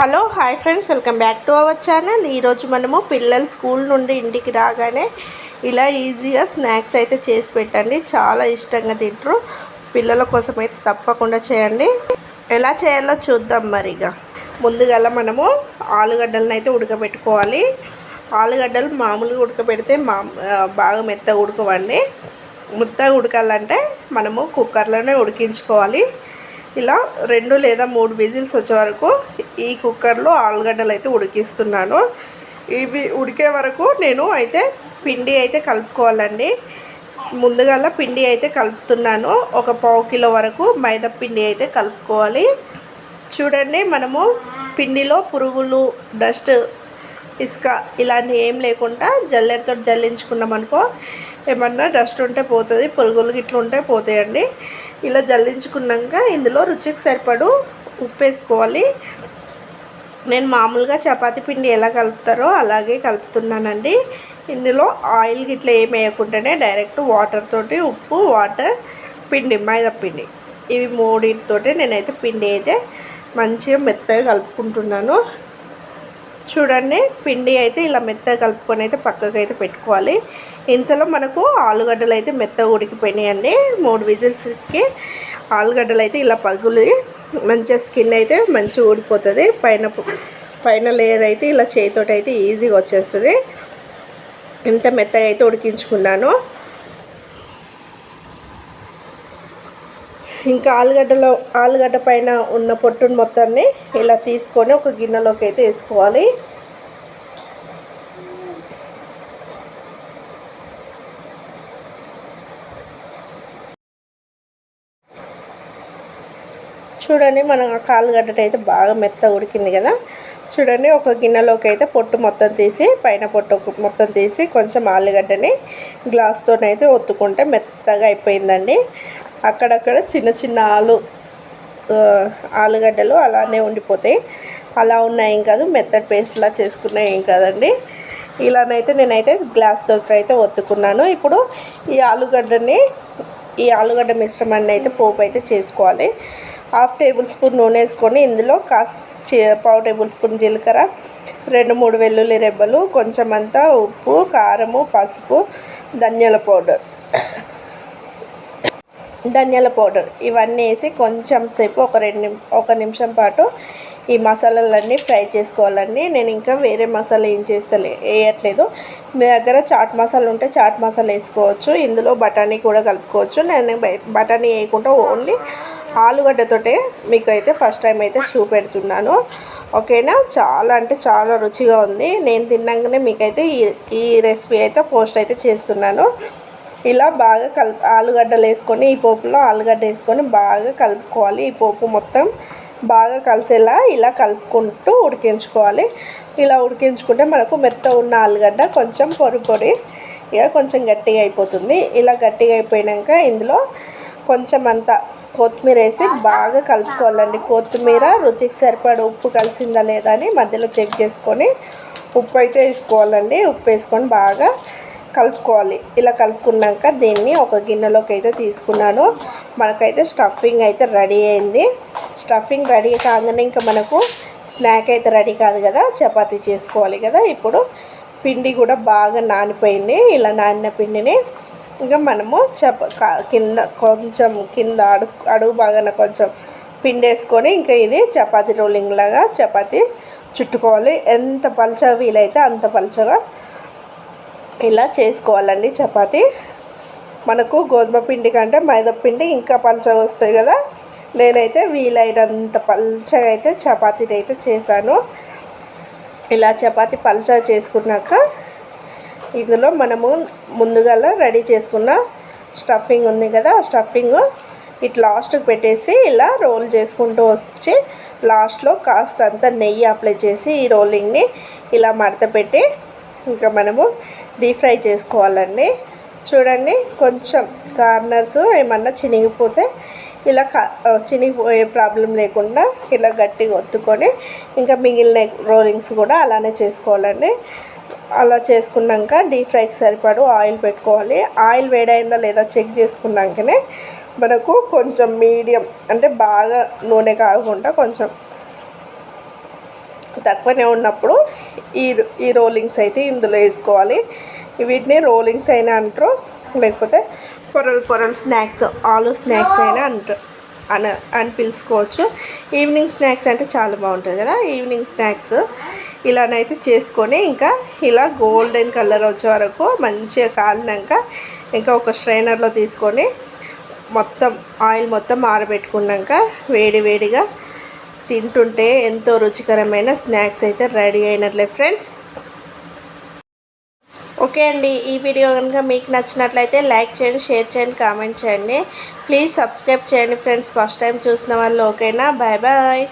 Hello hi friends welcome back to our channel. ఈరోజు మనము పిల్లలు స్కూల్ నుండి ఇంటికి రాగానే ఇలా ఈజీగా స్నాక్స్ అయితే చేసి పెట్టండి. చాలా ఇష్టంగా తింటారు. పిల్లల కోసం అయితే తప్పకుండా చేయండి. ఎలా చేయాలో చూద్దాం మరి ఇక ముందుగా మనము ఆలుగడ్డలను అయితే ఉడకబెట్టుకోవాలి. ఆలుగడ్డలు మామూలుగా ఉడకబెడితే మా బాగా మెత్తగా ఉడకవండి. మెత్తగా ఉడకాలంటే మనము కుక్కర్లోనే ఉడికించుకోవాలి. ఇలా రెండు లేదా మూడు విజిల్స్ వచ్చే వరకు ఈ కుక్కర్లో ఆలుగడ్డలు అయితే ఉడికిస్తున్నాను. ఇవి ఉడికే వరకు నేను అయితే పిండి అయితే కలుపుకోవాలండి. ముందుగా పిండి అయితే కలుపుతున్నాను. ఒక పావు కిలో వరకు మైదా పిండి అయితే కలుపుకోవాలి. చూడండి మనము పిండిలో పురుగులు డస్ట్ ఇసుక ఇలాంటివి ఏం లేకుండా జల్లెడతో జల్లించుకున్నాం అనుకో ఏమన్నా డస్ట్ ఉంటే పోతుంది పురుగులు గిట్లు ఉంటే పోతాయండి. ఇలా జల్లించుకున్నాక ఇందులో రుచికి సరిపడు ఉప్పు వేసుకోవాలి. నేను మామూలుగా చపాతి పిండి ఎలా కలుపుతారో అలాగే కలుపుతున్నానండి. ఇందులో ఆయిల్ గిట్ల ఏం వేయకుండానే డైరెక్ట్ వాటర్ తోటి ఉప్పు వాటర్ పిండి మైదా పిండి. ఇవి మూడింటితోటి నేనైతే పిండి అయితే మంచిగా మెత్తగా కలుపుకుంటున్నాను. చూడండి పిండి అయితే ఇలా మెత్తగా కలుపుకొని అయితే పక్కకు అయితే పెట్టుకోవాలి. ఇంతలో మనకు ఆలుగడ్డలు అయితే మెత్తగా ఉడికిపోయినాయండి. మూడు విజిల్స్కి ఆలుగడ్డలు అయితే ఇలా పగులి మంచిగా స్కిన్ అయితే మంచిగా ఊడిపోతుంది. పైన పైన లేయర్ అయితే ఇలా చేతితోటి అయితే ఈజీగా వచ్చేస్తుంది. ఇంత మెత్తగా అయితే ఉడికించుకున్నాను. ఇంకా ఆలుగడ్డలో ఆలుగడ్డ పైన ఉన్న పొట్టును మొత్తాన్ని ఇలా తీసుకొని ఒక గిన్నెలోకి అయితే వేసుకోవాలి. చూడండి మనం ఆ ఆలుగడ్డ అయితే బాగా మెత్త ఉడికింది కదా. చూడండి ఒక గిన్నెలోకి అయితే పొట్టు మొత్తం తీసి పైన పొట్టు మొత్తం తీసి కొంచెం ఆలుగడ్డని గ్లాస్తోనైతే ఒత్తుకుంటే మెత్తగా అయిపోయిందండి. అక్కడక్కడ చిన్న చిన్న ఆలు ఆలుగడ్డలు అలానే ఉండిపోతాయి అలా ఉన్నాయి ఏం కాదు మెత్తడి పేస్ట్లా చేసుకున్నా ఏం కాదండి. ఇలానైతే నేనైతే గ్లాస్తో అయితే ఒత్తుకున్నాను. ఇప్పుడు ఈ ఆలుగడ్డని ఈ ఆలుగడ్డ మిశ్రమాన్ని అయితే పోపు అయితే చేసుకోవాలి. హాఫ్ టేబుల్ స్పూన్ నూనె వేసుకొని ఇందులో కాస్త పావు టేబుల్ స్పూన్ జీలకర్ర రెండు మూడు వెల్లుల్లి రెబ్బలు కొంచెం అంతా ఉప్పు కారము పసుపు ధనియాల పౌడర్. ధనియాల పౌడర్ ఇవన్నీ వేసి కొంచెం సేపు ఒక రెండు ఒక నిమిషం పాటు ఈ మసాలాలన్నీ ఫ్రై చేసుకోవాలండి. నేను ఇంకా వేరే మసాలా ఏం చేస్తలే వేయట్లేదు. మీ దగ్గర చాట్ మసాలా ఉంటే చాట్ మసాలా వేసుకోవచ్చు. ఇందులో బఠానీ కూడా కలుపుకోవచ్చు. నేను బై- బఠానీ వేయకుండా ఓన్లీ ఆలుగడ్డతోటే మీకు అయితే ఫస్ట్ టైం అయితే చూపెడుతున్నాను. ఓకేనా? చాలా అంటే చాలా రుచిగా ఉంది. నేను తిన్నాకనే మీకైతే ఈ ఈ రెసిపీ అయితే పోస్ట్ అయితే చేస్తున్నాను. ఇలా బాగా కల్ ఆలుగడ్డలు వేసుకొని ఈ పోపులో ఆలుగడ్డ వేసుకొని బాగా కలుపుకోవాలి. ఈ పోపు మొత్తం బాగా కలిసేలా ఇలా కలుపుకుంటూ ఉడికించుకోవాలి. ఇలా ఉడికించుకుంటే మనకు మెత్త ఉన్న ఆలుగడ్డ కొంచెం పొడి పొడి ఇక కొంచెం గట్టిగా అయిపోతుంది. ఇలా గట్టిగా అయిపోయాక ఇందులో కొంచెం అంత కొత్తిమీర వేసి బాగా కలుపుకోవాలండి. కొత్తిమీర రుచికి సరిపడ ఉప్పు కలిసిందా లేదా అని మధ్యలో చెక్ చేసుకొని ఉప్పు అయితే వేసుకోవాలండి. ఉప్పు వేసుకొని బాగా కలుపుకోవాలి. ఇలా కలుపుకున్నాక దీన్ని ఒక గిన్నెలోకి అయితే తీసుకున్నాను. మనకైతే స్టఫింగ్ అయితే రెడీ అయింది. స్టఫింగ్ రెడీ కాగానే ఇంకా మనకు స్నాక్ అయితే రెడీ కాదు కదా. చపాతీ చేసుకోవాలి కదా. ఇప్పుడు పిండి కూడా బాగా నానిపోయింది. ఇలా నానిన పిండిని ఇంకా మనము చప కింద కొంచెం కింద అడుగు అడుగు బాగాన కొంచెం పిండి వేసుకొని ఇంకా ఇది చపాతీ రోలింగ్ లాగా చపాతి చుట్టుకోవాలి. ఎంత పలచగా వీలైతే అంత పలచగా ఇలా చేసుకోవాలండి చపాతీ. మనకు గోధుమ పిండి కంటే మైదా పిండి ఇంకా పలచగా వస్తాయి కదా. నేనైతే వీలైనంత పలచగా అయితే చపాతీని అయితే చేశాను. ఇలా చపాతి పలచగా చేసుకున్నాక ఇందులో మనము ముందుగా రెడీ చేసుకున్న స్టఫింగ్ ఉంది కదా ఆ స్టఫింగ్ ఇట్లా లాస్ట్కి పెట్టేసి ఇలా రోల్ చేసుకుంటూ వచ్చి లాస్ట్లో కాస్త అంత నెయ్యి అప్లై చేసి ఈ రోలింగ్ని ఇలా మడత పెట్టి ఇంకా మనము డీప్ ఫ్రై చేసుకోవాలండి. చూడండి కొంచెం కార్నర్స్ ఏమన్నా చినిగిపోతే ఇలా చినిగిపోయే ప్రాబ్లం లేకుండా ఇలా గట్టిగా ఒత్తుకొని ఇంకా మిగిలిన రోలింగ్స్ కూడా అలానే చేసుకోవాలండి. అలా చేసుకున్నాక డీప్ ఫ్రైకి సరిపడు ఆయిల్ పెట్టుకోవాలి. ఆయిల్ వేడైందా లేదా చెక్ చేసుకున్నాకనే మనకు కొంచెం మీడియం అంటే బాగా నూనె కాకుండా కొంచెం తక్కువనే ఉన్నప్పుడు ఈ ఈ రోలింగ్స్ అయితే ఇందులో వేసుకోవాలి. వీటిని రోలింగ్స్ అయినా అంటారు లేకపోతే పొరలు పొరలు స్నాక్స్ ఆలు స్నాక్స్ అయినా అంటారు అని అని పిలుచుకోవచ్చు. ఈవినింగ్ స్నాక్స్ అంటే చాలా బాగుంటుంది కదా ఈవినింగ్ స్నాక్స్. ఇలానైతే చేసుకొని ఇంకా ఇలా గోల్డెన్ కలర్ వచ్చే వరకు మంచిగా కాలినాక ఇంకా ఒక స్ట్రైనర్లో తీసుకొని మొత్తం ఆయిల్ మొత్తం ఆరబెట్టుకున్నాక వేడి వేడిగా తింటుంటే ఎంతో రుచికరమైన స్నాక్స్ అయితే రెడీ అయినట్లే ఫ్రెండ్స్. ఓకే అండి ఈ వీడియో కనుక మీకు నచ్చినట్లయితే లైక్ చేయండి షేర్ చేయండి కామెంట్ చేయండి. ప్లీజ్ సబ్స్క్రైబ్ చేయండి ఫ్రెండ్స్. ఫస్ట్ టైం చూసిన వాళ్ళు ఓకేనా? Bye bye.